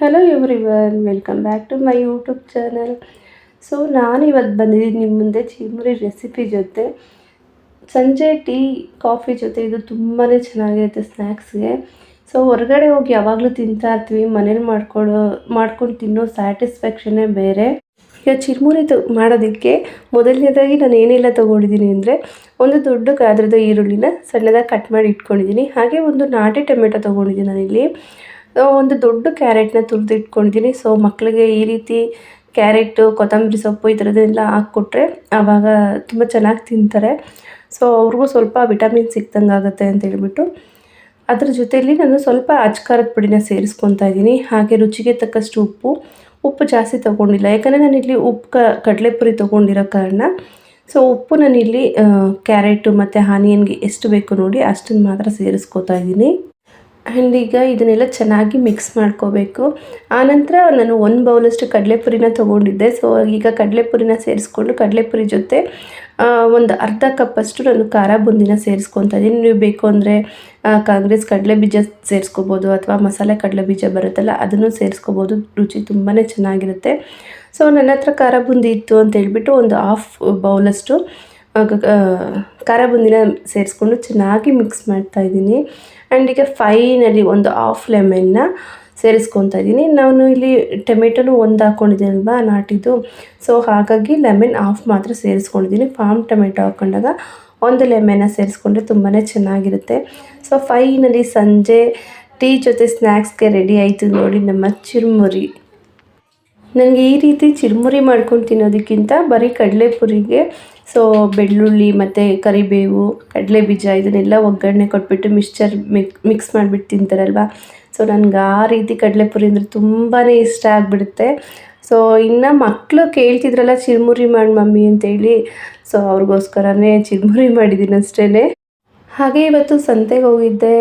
Hello everyone welcome back to my YouTube channel so ನಾನು ಇವತ್ತು ಬಂದಿದ್ದೀನಿ ನಿಮ್ಮ ಮುಂದೆ ಚಿರುಮುರಿ ರೆಸಿಪಿ ಜೊತೆ. ಸಂಜೆ ಟೀ, ಕಾಫಿ ಜೊತೆ ಇದು ತುಂಬಾ ಚೆನ್ನಾಗಿರುತ್ತೆ ಸ್ನ್ಯಾಕ್ಸ್ಗೆ ಸೊ ಹೊರಗಡೆ ಹೋಗಿ ಯಾವಾಗಲೂ ತಿಂತಾ ಇರ್ತೀವಿ, ಮನೇಲಿ ಮಾಡ್ಕೊಳ್ಳೋ ಮಾಡ್ಕೊಂಡು ತಿನ್ನೋ ಸ್ಯಾಟಿಸ್ಫ್ಯಾಕ್ಷನ್ನೇ ಬೇರೆ. ಈಗ ಚಿರುಮುರಿ ತ, ಮಾಡೋದಕ್ಕೆ ಮೊದಲನೇದಾಗಿ ನಾನು ಏನೆಲ್ಲ ತೊಗೊಂಡಿದ್ದೀನಿ ಅಂದರೆ, ಒಂದು ದೊಡ್ಡ ಗಾದ್ರದ ಈರುಳ್ಳಿನ ಸಣ್ಣದಾಗಿ ಕಟ್ ಮಾಡಿ ಇಟ್ಕೊಂಡಿದ್ದೀನಿ. ಹಾಗೆ ಒಂದು ನಾಟಿ ಟೊಮೆಟೊ ತೊಗೊಂಡಿದ್ದೀನಿ ನಾನಿಲ್ಲಿ. ಒಂದು ದೊಡ್ಡ ಕ್ಯಾರೆಟ್ನ ತುರಿದು ಇಟ್ಕೊಂಡಿದ್ದೀನಿ. ಸೊ ಮಕ್ಕಳಿಗೆ ಈ ರೀತಿ ಕ್ಯಾರೆಟು ಕೊತ್ತಂಬರಿ ಸೊಪ್ಪು ಈ ಥರದ್ದೆಲ್ಲ ಹಾಕ್ಕೊಟ್ರೆ ಆವಾಗ ತುಂಬ ಚೆನ್ನಾಗಿ ತಿಂತಾರೆ. ಸೊ ಅವ್ರಿಗೂ ಸ್ವಲ್ಪ ವಿಟಮಿನ್ ಸಿಕ್ದಂಗೆ ಆಗುತ್ತೆ ಅಂತ ಹೇಳ್ಬಿಟ್ಟು. ಅದ್ರ ಜೊತೆಯಲ್ಲಿ ನಾನು ಸ್ವಲ್ಪ ಅಚ್ಕಾರದ ಪುಡಿನ ಸೇರಿಸ್ಕೊತಾ ಇದ್ದೀನಿ. ಹಾಗೆ ರುಚಿಗೆ ತಕ್ಕಷ್ಟು ಉಪ್ಪು. ಉಪ್ಪು ಜಾಸ್ತಿ ತೊಗೊಂಡಿಲ್ಲ. ಯಾಕಂದರೆ ನಾನಿಲ್ಲಿ ಉಪ್ಪು ಕ, ಕಡಲೆಪುರಿ ತೊಗೊಂಡಿರೋ ಕಾರಣ. ಸೊ ಉಪ್ಪು ನಾನಿಲ್ಲಿ ಕ್ಯಾರೆಟು ಮತ್ತು ಆನಿಯನ್ಗೆ ಎಷ್ಟು ಬೇಕು ನೋಡಿ ಅಷ್ಟನ್ನು ಮಾತ್ರ ಸೇರಿಸ್ಕೊತಾ ಇದ್ದೀನಿ. ಆ್ಯಂಡ್ ಈಗ ಇದನ್ನೆಲ್ಲ ಚೆನ್ನಾಗಿ ಮಿಕ್ಸ್ ಮಾಡ್ಕೋಬೇಕು. ಆನಂತರ ನಾನು ಒಂದು ಬೌಲಷ್ಟು ಕಡಲೆಪುರಿನ ತೊಗೊಂಡಿದ್ದೆ. ಸೊ ಈಗ ಕಡಲೆಪುರಿನ ಸೇರಿಸ್ಕೊಂಡು ಕಡಲೆಪುರಿ ಜೊತೆ ಒಂದು ಅರ್ಧ ಕಪ್ಪಷ್ಟು ನಾನು ಖಾರ ಬುಂದಿನ ಸೇರಿಸ್ಕೊತಾ ಇದ್ದೀನಿ. ನೀವು ಬೇಕು ಅಂದರೆ ಕಾಂಗ್ರೆಸ್ ಕಡಲೆ ಬೀಜ ಸೇರಿಸ್ಕೋಬೋದು ಅಥವಾ ಮಸಾಲೆ ಕಡಲೆ ಬೀಜ ಬರುತ್ತಲ್ಲ, ಅದನ್ನು ಸೇರಿಸ್ಕೋಬೋದು. ರುಚಿ ತುಂಬಾ ಚೆನ್ನಾಗಿರುತ್ತೆ. ಸೊ ನನ್ನ ಹತ್ರ ಖಾರ ಬುಂದಿ ಇತ್ತು ಅಂತ ಹೇಳ್ಬಿಟ್ಟು ಒಂದು ಹಾಫ್ ಬೌಲಷ್ಟು ಖಾರ ಬೂಂದಿನ ಸೇರಿಸ್ಕೊಂಡು ಚೆನ್ನಾಗಿ ಮಿಕ್ಸ್ ಮಾಡ್ತಾ ಇದ್ದೀನಿ. ಆ್ಯಂಡ್ ಈಗ ಫೈನಲಿ ಒಂದು ಹಾಫ್ ಲೆಮನ್ನ ಸೇರಿಸ್ಕೊತಾ ಇದ್ದೀನಿ. ನಾನು ಇಲ್ಲಿ ಟೊಮೆಟೊನು ಒಂದು ಹಾಕ್ಕೊಂಡಿದ್ದೀನಲ್ವಾ ನಾಟಿದ್ದು. ಸೊ ಹಾಗಾಗಿ ಲೆಮನ್ ಹಾಫ್ ಮಾತ್ರ ಸೇರಿಸ್ಕೊಂಡಿದ್ದೀನಿ. ಫಾರ್ಮ್ ಟೊಮೆಟೊ ಹಾಕ್ಕೊಂಡಾಗ ಒಂದು ಲೆಮನ್ನ ಸೇರಿಸ್ಕೊಂಡ್ರೆ ತುಂಬಾ ಚೆನ್ನಾಗಿರುತ್ತೆ. ಸೊ ಫೈನಲಿ ಸಂಜೆ ಟೀ ಜೊತೆ ಸ್ನ್ಯಾಕ್ಸ್ಗೆ ರೆಡಿ ಆಯಿತು ನೋಡಿ ನಮ್ಮ ಚಿರುಮುರಿ. ನನಗೆ ಈ ರೀತಿ ಚಿರುಮುರಿ ಮಾಡ್ಕೊಂಡು ತಿನ್ನೋದಕ್ಕಿಂತ ಬರೀ ಕಡಲೆಪುರಿಗೆ ಸೊ ಬೆಳ್ಳುಳ್ಳಿ ಮತ್ತು ಕರಿಬೇವು ಕಡಲೆ ಬೀಜ ಇದನ್ನೆಲ್ಲ ಒಗ್ಗರಣೆ ಕೊಟ್ಬಿಟ್ಟು ಮಿಕ್ಸ್ಚರ್ ಮಿಕ್ ಮಿಕ್ಸ್ ಮಾಡಿಬಿಟ್ಟು ತಿಂತಾರಲ್ವ? ಸೊ ನನಗೆ ಆ ರೀತಿ ಕಡಲೆಪುರಿ ಅಂದರೆ ತುಂಬಾ ಇಷ್ಟ ಆಗಿಬಿಡುತ್ತೆ. ಸೊ ಇನ್ನು ಮಕ್ಕಳು ಕೇಳ್ತಿದ್ರಲ್ಲ ಚಿರುಮುರಿ ಮಾಡಿ ಮಮ್ಮಿ ಅಂತೇಳಿ. ಸೊ ಅವ್ರಿಗೋಸ್ಕರನೇ ಚಿರುಮುರಿ ಮಾಡಿದ್ದೀನಿ ಅಷ್ಟೇ ಹಾಗೆ ಇವತ್ತು ಸಂತೆಗೆ ಹೋಗಿದ್ದೆ.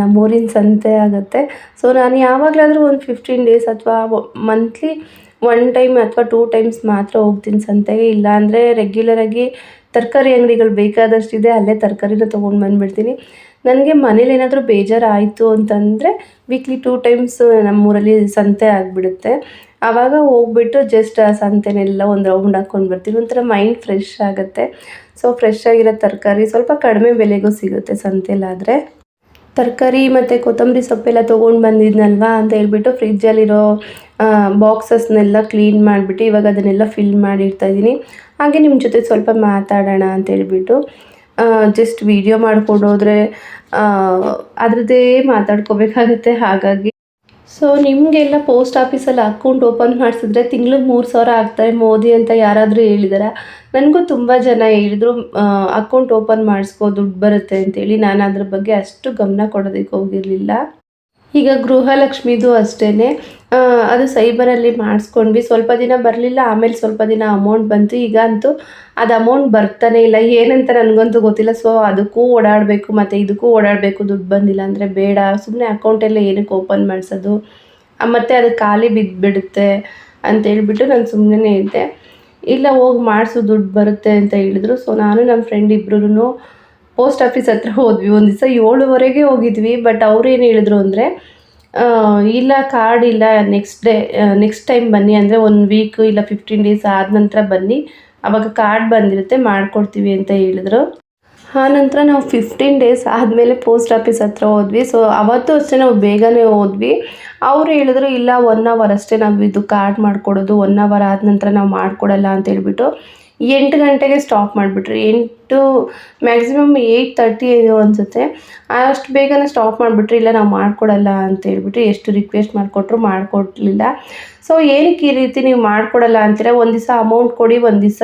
ನಮ್ಮೂರಿನ ಸಂತೆ ಆಗುತ್ತೆ. ಸೊ ನಾನು ಯಾವಾಗಲಾದರೂ ಒಂದು ಫಿಫ್ಟೀನ್ ಡೇಸ್ ಅಥವಾ ಮಂತ್ಲಿ ಒನ್ ಟೈಮ್ ಅಥವಾ ಟೂ ಟೈಮ್ಸ್ ಮಾತ್ರ ಹೋಗ್ತೀನಿ ಸಂತೆಗೆ. ಇಲ್ಲಾಂದರೆ ರೆಗ್ಯುಲರಾಗಿ ತರಕಾರಿ ಅಂಗಡಿಗಳು ಬೇಕಾದಷ್ಟಿದೆ, ಅಲ್ಲೇ ತರಕಾರಿನ ತೊಗೊಂಡು ಬಂದುಬಿಡ್ತೀನಿ. ನನಗೆ ಮನೇಲಿ ಏನಾದರೂ ಬೇಜಾರಾಯಿತು ಅಂತಂದರೆ ವೀಕ್ಲಿ ಟೂ ಟೈಮ್ಸ್ ನಮ್ಮೂರಲ್ಲಿ ಸಂತೆ ಆಗಿಬಿಡುತ್ತೆ. ಆವಾಗ ಹೋಗ್ಬಿಟ್ಟು ಜಸ್ಟ್ ಆ ಸಂತೆನೆಲ್ಲ ಒಂದು ರೌಂಡ್ ಹಾಕ್ಕೊಂಡು ಬರ್ತೀನಿ. ಒಂಥರ ಮೈಂಡ್ ಫ್ರೆಶ್ ಆಗುತ್ತೆ. ಸೊ ಫ್ರೆಶ್ ಆಗಿರೋ ತರಕಾರಿ ಸ್ವಲ್ಪ ಕಡಿಮೆ ಬೆಲೆಗೂ ಸಿಗುತ್ತೆ ಸಂತೆಲಾದರೆ ತರಕಾರಿ ಮತ್ತು ಕೊತ್ತಂಬರಿ ಸೊಪ್ಪೆಲ್ಲ ತೊಗೊಂಡು ಬಂದಿದ್ನಲ್ವಾ ಅಂತ ಹೇಳ್ಬಿಟ್ಟು ಫ್ರಿಜ್ಜಲ್ಲಿರೋ ಬಾಕ್ಸಸ್ನೆಲ್ಲ ಕ್ಲೀನ್ ಮಾಡಿಬಿಟ್ಟು ಇವಾಗ ಅದನ್ನೆಲ್ಲ ಫಿಲ್ ಮಾಡಿರ್ತಾ ಇದ್ದೀನಿ. ಹಾಗೆ ನಿಮ್ಮ ಜೊತೆ ಸ್ವಲ್ಪ ಮಾತಾಡೋಣ ಅಂತ ಹೇಳ್ಬಿಟ್ಟು ಜಸ್ಟ್ ವಿಡಿಯೋ ಮಾಡ್ಕೊಂಡು ಹೋದರೆ ಅದರದ್ದೇ ಮಾತಾಡ್ಕೋಬೇಕಾಗುತ್ತೆ ಹಾಗಾಗಿ. ಸೊ ನಿಮಗೆಲ್ಲ ಪೋಸ್ಟ್ ಆಫೀಸಲ್ಲಿ ಅಕೌಂಟ್ ಓಪನ್ ಮಾಡಿಸಿದ್ರೆ ತಿಂಗ್ಳಿಗೆ ಮೂರು ಸಾವಿರ ಆಗ್ತಾರೆ ಮೋದಿ ಅಂತ ಯಾರಾದರೂ ಹೇಳಿದಾರ? ನನಗೂ ತುಂಬ ಜನ ಹೇಳಿದ್ರು ಅಕೌಂಟ್ ಓಪನ್ ಮಾಡಿಸ್ಕೋ, ದುಡ್ಡು ಬರುತ್ತೆ ಅಂತೇಳಿ. ನಾನು ಅದ್ರ ಬಗ್ಗೆ ಅಷ್ಟು ಗಮನ ಕೊಡೋದಕ್ಕೆ ಹೋಗಿರಲಿಲ್ಲ. ಈಗ ಗೃಹಲಕ್ಷ್ಮಿದು ಅಷ್ಟೇ ಅದು ಸೈಬರಲ್ಲಿ ಮಾಡಿಸ್ಕೊಂಡ್ವಿ. ಸ್ವಲ್ಪ ದಿನ ಬರಲಿಲ್ಲ, ಆಮೇಲೆ ಸ್ವಲ್ಪ ದಿನ ಅಮೌಂಟ್ ಬಂತು. ಈಗ ಅಂತೂ ಅದು ಅಮೌಂಟ್ ಬರ್ತಾನೆ ಇಲ್ಲ. ಏನಂತ ನನಗಂತೂ ಗೊತ್ತಿಲ್ಲ. ಸೊ ಅದಕ್ಕೂ ಓಡಾಡಬೇಕು, ಮತ್ತು ಇದಕ್ಕೂ ಓಡಾಡಬೇಕು. ದುಡ್ಡು ಬಂದಿಲ್ಲ ಅಂದರೆ ಬೇಡ. ಸುಮ್ಮನೆ ಅಕೌಂಟೆಲ್ಲ ಏನಕ್ಕೆ ಓಪನ್ ಮಾಡಿಸೋದು? ಮತ್ತು ಅದು ಖಾಲಿ ಬಿದ್ದುಬಿಡುತ್ತೆ ಅಂತ ಹೇಳ್ಬಿಟ್ಟು ನಾನು ಸುಮ್ಮನೆ ಇದ್ದೆ. ಇಲ್ಲ, ಹೋಗಿ ಮಾಡಿಸು, ದುಡ್ಡು ಬರುತ್ತೆ ಅಂತ ಹೇಳಿದ್ರು. ಸೊ ನಾನು ನಮ್ಮ ಫ್ರೆಂಡ್ ಇಬ್ಬರೂ ಪೋಸ್ಟ್ ಆಫೀಸ್ ಹತ್ರ ಹೋದ್ವಿ. ಒಂದು ದಿವಸ ಏಳುವರೆಗೆ ಹೋಗಿದ್ವಿ ಬಟ್ ಅವ್ರು ಏನು ಹೇಳಿದ್ರು ಅಂದರೆ ಇಲ್ಲ ಕಾರ್ಡ್ ಇಲ್ಲ ನೆಕ್ಸ್ಟ್ ಡೇ ನೆಕ್ಸ್ಟ್ ಟೈಮ್ ಬನ್ನಿ ಅಂದರೆ ಒನ್ ವೀಕ್ ಇಲ್ಲ ಫಿಫ್ಟೀನ್ ಡೇಸ್ ಆದ ನಂತರ ಬನ್ನಿ. ಅವಾಗ ಕಾರ್ಡ್ ಬಂದಿರುತ್ತೆ, ಮಾಡಿಕೊಡ್ತೀವಿ ಅಂತ ಹೇಳಿದ್ರು. ಆ ನಂತರ ನಾವು ಫಿಫ್ಟೀನ್ ಡೇಸ್ ಆದಮೇಲೆ ಪೋಸ್ಟ್ ಆಫೀಸ್ ಹತ್ರ ಹೋದ್ವಿ. ಸೊ ಅವತ್ತು ಅಷ್ಟೇ ನಾವು ಬೇಗನೆ ಹೋದ್ವಿ. ಅವ್ರು ಹೇಳಿದ್ರು, ಇಲ್ಲ ಒನ್ ಅವರ್ ಅಷ್ಟೇ ನಾವು ಇದು ಕಾರ್ಡ್ ಮಾಡಿಕೊಡೋದು ಒನ್ ಅವರ್ ಆದ ನಂತರ ನಾವು ಮಾಡಿಕೊಡಲ್ಲ ಅಂತ ಹೇಳ್ಬಿಟ್ಟು. ಎಂಟು ಗಂಟೆಗೆ ಸ್ಟಾಪ್ ಮಾಡಿಬಿಟ್ರಿ. ಎಂಟು ಮ್ಯಾಕ್ಸಿಮಮ್ ಏಯ್ಟ್ ತರ್ಟಿ ಅನಿಸುತ್ತೆ. ಅಷ್ಟು ಬೇಗನೆ ಸ್ಟಾಪ್ ಮಾಡಿಬಿಟ್ರಿ. ಇಲ್ಲ, ನಾವು ಮಾಡಿಕೊಡಲ್ಲ ಅಂತ ಹೇಳ್ಬಿಟ್ಟು ಎಷ್ಟು ರಿಕ್ವೆಸ್ಟ್ ಮಾಡಿಕೊಟ್ರು, ಮಾಡಿಕೊಡ್ಲಿಲ್ಲ. ಸೊ ಏನಕ್ಕೆ ಈ ರೀತಿ ನೀವು ಮಾಡಿಕೊಡಲ್ಲ ಅಂತೀರ? ಒಂದು ದಿವಸ ಅಮೌಂಟ್ ಕೊಡಿ, ಒಂದು ದಿವಸ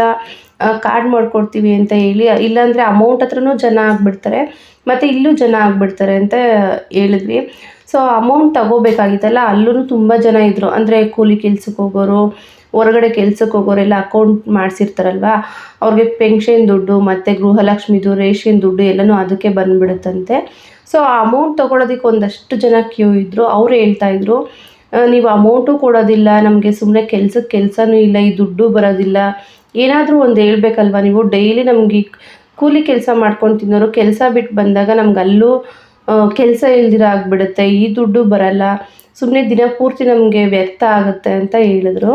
ಕಾರ್ಡ್ ಮಾಡಿಕೊಡ್ತೀವಿ ಅಂತ ಹೇಳಿ. ಇಲ್ಲಾಂದರೆ ಅಮೌಂಟ್ ಹತ್ರನೂ ಜನ ಆಗಿಬಿಡ್ತಾರೆ. ಮತ್ತು ಇಲ್ಲೂ ಜನ ಆಗಿಬಿಡ್ತಾರೆ ಅಂತ ಹೇಳಿದ್ವಿ. ಸೊ ಅಮೌಂಟ್ ತಗೋಬೇಕಾಗಿತ್ತಲ್ಲ? ಅಲ್ಲೂ ತುಂಬ ಜನ ಇದ್ದರು ಅಂದರೆ ಕೂಲಿ ಕೆಲ್ಸಕ್ಕೆ ಹೋಗೋರು ಹೊರಗಡೆ ಕೆಲ್ಸಕ್ಕೆ ಹೋಗೋರೆಲ್ಲ ಅಕೌಂಟ್ ಮಾಡಿಸಿರ್ತಾರಲ್ವ? ಅವ್ರಿಗೆ ಪೆನ್ಷನ್ ದುಡ್ಡು ಮತ್ತು ಗೃಹಲಕ್ಷ್ಮಿದು ರೇಷನ್ ದುಡ್ಡು ಎಲ್ಲನೂ ಅದಕ್ಕೆ ಬಂದುಬಿಡುತ್ತಂತೆ. ಸೊ ಆ ಅಮೌಂಟ್ ತೊಗೊಳೋದಕ್ಕೆ ಒಂದಷ್ಟು ಜನ ಕ್ಯೂ ಇದ್ದರು ಅವರು ಹೇಳ್ತಾಯಿದ್ರು ನೀವು ಅಮೌಂಟು ಕೊಡೋದಿಲ್ಲ, ನಮಗೆ ಸುಮ್ಮನೆ ಕೆಲ್ಸಕ್ಕೆ ಕೆಲಸನೂ ಇಲ್ಲ, ಈ ದುಡ್ಡು ಬರೋದಿಲ್ಲ. ಏನಾದರೂ ಒಂದು ಹೇಳ್ಬೇಕಲ್ವ ನೀವು? ಡೈಲಿ ನಮಗೆ ಕೂಲಿ ಕೆಲಸ ಮಾಡ್ಕೊಂಡು ತಿನ್ನೋರು, ಕೆಲಸ ಬಿಟ್ಟು ಬಂದಾಗ ನಮ್ಗೆ ಅಲ್ಲೂ ಕೆಲಸ ಇಲ್ದಿರ ಆಗಿಬಿಡುತ್ತೆ, ಈ ದುಡ್ಡು ಬರಲ್ಲ. ಸುಮ್ಮನೆ ದಿನ ಪೂರ್ತಿ ನಮಗೆ ವ್ಯರ್ಥ ಆಗುತ್ತೆ ಅಂತ ಹೇಳಿದ್ರು.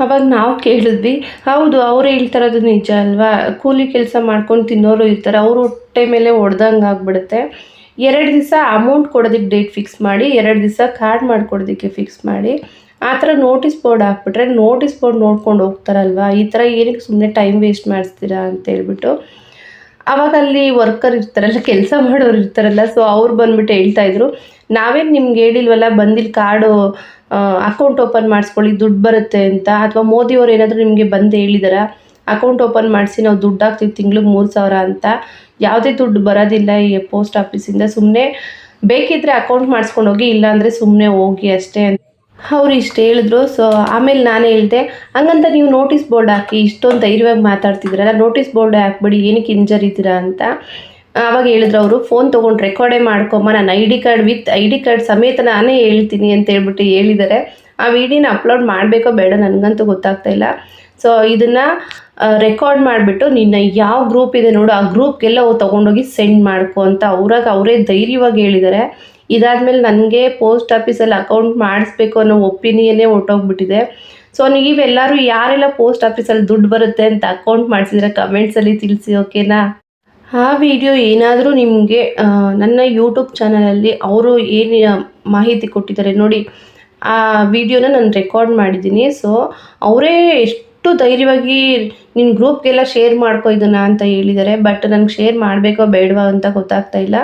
ಅವಾಗ ನಾವು ಕೇಳಿದ್ವಿ, ಹೌದು ಅವ್ರು ಹೇಳ್ತಾರದು ನಿಜ ಅಲ್ವಾ? ಕೂಲಿ ಕೆಲಸ ಮಾಡ್ಕೊಂಡು ತಿನ್ನೋರು ಇರ್ತಾರೆ, ಅವರು ಹೊಟ್ಟೆ ಮೇಲೆ ಹೊಡ್ದಂಗೆ ಆಗ್ಬಿಡುತ್ತೆ. ಎರಡು ದಿವಸ ಅಮೌಂಟ್ ಕೊಡೋದಕ್ಕೆ ಡೇಟ್ ಫಿಕ್ಸ್ ಮಾಡಿ, ಎರಡು ದಿವಸ ಕಾರ್ಡ್ ಮಾಡಿಕೊಡೋದಕ್ಕೆ ಫಿಕ್ಸ್ ಮಾಡಿ, ಆ ಥರ ನೋಟಿಸ್ ಬೋರ್ಡ್ ಹಾಕ್ಬಿಟ್ರೆ ನೋಟಿಸ್ ಬೋರ್ಡ್ ನೋಡ್ಕೊಂಡು ಹೋಗ್ತಾರಲ್ವ? ಈ ಥರ ಏನಕ್ಕೆ ಸುಮ್ಮನೆ ಟೈಮ್ ವೇಸ್ಟ್ ಮಾಡಿಸ್ತೀರಾ ಅಂತ ಹೇಳ್ಬಿಟ್ಟು, ಅವಾಗ ಅಲ್ಲಿ ವರ್ಕರ್ ಇರ್ತಾರಲ್ಲ, ಕೆಲಸ ಮಾಡೋರು ಇರ್ತಾರಲ್ಲ ಸೊ ಅವ್ರು ಬಂದ್ಬಿಟ್ಟು ಹೇಳ್ತಾಯಿದ್ರು ನಾವೇನು ನಿಮ್ಗೆ ಹೇಳಿಲ್ವಲ್ಲ ಬಂದಿಲ್ಲಿ ಕಾರ್ಡು ಅಕೌಂಟ್ ಓಪನ್ ಮಾಡಿಸ್ಕೊಳ್ಳಿ, ದುಡ್ಡು ಬರುತ್ತೆ ಅಂತ. ಅಥವಾ ಮೋದಿಯವ್ರು ಏನಾದರೂ ನಿಮಗೆ ಬಂದು ಹೇಳಿದಾರಾ ಅಕೌಂಟ್ ಓಪನ್ ಮಾಡಿಸಿ ನಾವು ದುಡ್ಡು ಹಾಕ್ತೀವಿ ತಿಂಗ್ಳಿಗೆ ಮೂರು ಸಾವಿರ ಅಂತ. ಯಾವುದೇ ದುಡ್ಡು ಬರೋದಿಲ್ಲ ಈ ಪೋಸ್ಟ್ ಆಫೀಸಿಂದ ಸುಮ್ಮನೆ ಬೇಕಿದ್ದರೆ ಅಕೌಂಟ್ ಮಾಡಿಸ್ಕೊಂಡು ಹೋಗಿ, ಇಲ್ಲಾಂದರೆ ಸುಮ್ಮನೆ ಹೋಗಿ ಅಷ್ಟೇ ಅಂತ. ಅವ್ರು ಇಷ್ಟು ಹೇಳಿದ್ರು. ಸೊ ಆಮೇಲೆ ನಾನೇ ಹೇಳಿದೆ, ಹಂಗಂತ ನೀವು ನೋಟಿಸ್ ಬೋರ್ಡ್ ಹಾಕಿ ಇಷ್ಟೊಂದು ಧೈರ್ಯವಾಗಿ ಮಾತಾಡ್ತಿದ್ದೀರಲ್ಲ ನೋಟಿಸ್ ಬೋರ್ಡ್ ಹಾಕ್ಬಿಡಿ, ಏನಕ್ಕೆ ಹಿಂಜರಿತೀರಾ ಅಂತ. ಆವಾಗ ಹೇಳಿದ್ರು ಅವರು, ಫೋನ್ ತೊಗೊಂಡು ರೆಕಾರ್ಡೇ ಮಾಡ್ಕೊಂಬ ನಾನು I D card with I D card ಸಮೇತ ನಾನೇ ಹೇಳ್ತೀನಿ ಅಂತ ಹೇಳ್ಬಿಟ್ಟು ಹೇಳಿದ್ದಾರೆ. ಆ ವಿಡಿಯೋನ ಅಪ್ಲೋಡ್ ಮಾಡಬೇಕೋ ಬೇಡ ನನಗಂತೂ ಗೊತ್ತಾಗ್ತಾ ಇಲ್ಲ. ಸೊ ಇದನ್ನು ರೆಕಾರ್ಡ್ ಮಾಡಿಬಿಟ್ಟು ನಿನ್ನ ಯಾವ ಗ್ರೂಪ್ ಇದೆ ನೋಡು, ಆ ಗ್ರೂಪ್ಗೆಲ್ಲ ತೊಗೊಂಡೋಗಿ ಸೆಂಡ್ ಮಾಡ್ಕೊ ಅಂತ ಅವ್ರಾಗ ಅವರೇ ಧೈರ್ಯವಾಗಿ ಹೇಳಿದ್ದಾರೆ. ಇದಾದಮೇಲೆ ನನಗೆ ಪೋಸ್ಟ್ ಆಫೀಸಲ್ಲಿ ಅಕೌಂಟ್ ಮಾಡಿಸ್ಬೇಕು ಅನ್ನೋ ಒಪಿನಿಯನ್ನೇ ಹೊಟ್ಟೋಗ್ಬಿಟ್ಟಿದೆ ಸೊ ನೀವೆಲ್ಲರೂ ಯಾರೆಲ್ಲ ಪೋಸ್ಟ್ ಆಫೀಸಲ್ಲಿ ದುಡ್ಡು ಬರುತ್ತೆ ಅಂತ ಅಕೌಂಟ್ ಮಾಡಿಸಿದ್ರೆ ಕಮೆಂಟ್ಸಲ್ಲಿ ತಿಳಿಸಿ ಓಕೆನಾ ಆ ವಿಡಿಯೋ ಏನಾದರೂ ನಿಮಗೆ ನನ್ನ ಯೂಟ್ಯೂಬ್ ಚಾನಲಲ್ಲಿ ಅವರು ಏನು ಮಾಹಿತಿ ಕೊಟ್ಟಿದ್ದಾರೆ ನೋಡಿ, ಆ ವಿಡಿಯೋನ ನಾನು ರೆಕಾರ್ಡ್ ಮಾಡಿದ್ದೀನಿ. ಸೊ ಅವರೇ ಎಷ್ಟು ಧೈರ್ಯವಾಗಿ ನಿನ್ನ ಗ್ರೂಪ್ಗೆಲ್ಲ ಶೇರ್ ಮಾಡ್ಕೊ ಇದನ್ನು ಅಂತ ಹೇಳಿದ್ದಾರೆ. ಬಟ್ ನನಗೆ ಶೇರ್ ಮಾಡಬೇಕೋ ಬೇಡವಾ ಅಂತ ಗೊತ್ತಾಗ್ತಾ ಇಲ್ಲ.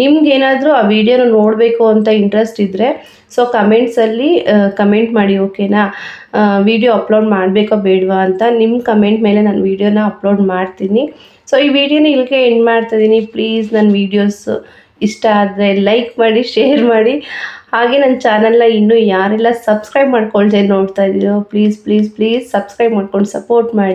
ನಿಮ್ಗೇನಾದರೂ ಆ ವಿಡಿಯೋನ ನೋಡಬೇಕು ಅಂತ ಇಂಟ್ರೆಸ್ಟ್ ಇದ್ದರೆ ಸೊ ಕಮೆಂಟ್ಸಲ್ಲಿ ಕಮೆಂಟ್ ಮಾಡಿ ಓಕೆನಾ ವಿಡಿಯೋ ಅಪ್ಲೋಡ್ ಮಾಡಬೇಕೋ ಬೇಡವಾ ಅಂತ ನಿಮ್ಮ ಕಮೆಂಟ್ ಮೇಲೆ ನಾನು ವಿಡಿಯೋನ ಅಪ್ಲೋಡ್ ಮಾಡ್ತೀನಿ. ಸೊ ಈ ವಿಡಿಯೋನ ಇಲ್ಲಿಗೆ ಎಂಡ್ ಮಾಡ್ತಾಯಿದ್ದೀನಿ ಪ್ಲೀಸ್ ನನ್ನ ವೀಡಿಯೋಸ್ ಇಷ್ಟ ಆದರೆ ಲೈಕ್ ಮಾಡಿ ಶೇರ್ ಮಾಡಿ. ಹಾಗೆ ನನ್ನ ಚಾನಲ್ನ ಇನ್ನೂ ಯಾರೆಲ್ಲ ಸಬ್ಸ್ಕ್ರೈಬ್ ಮಾಡ್ಕೊಳ್ದೆ ನೋಡ್ತಾ ಇದ್ದೀರೋ ಪ್ಲೀಸ್ ಪ್ಲೀಸ್ ಪ್ಲೀಸ್ ಸಬ್ಸ್ಕ್ರೈಬ್ ಮಾಡ್ಕೊಂಡು ಸಪೋರ್ಟ್ ಮಾಡಿ.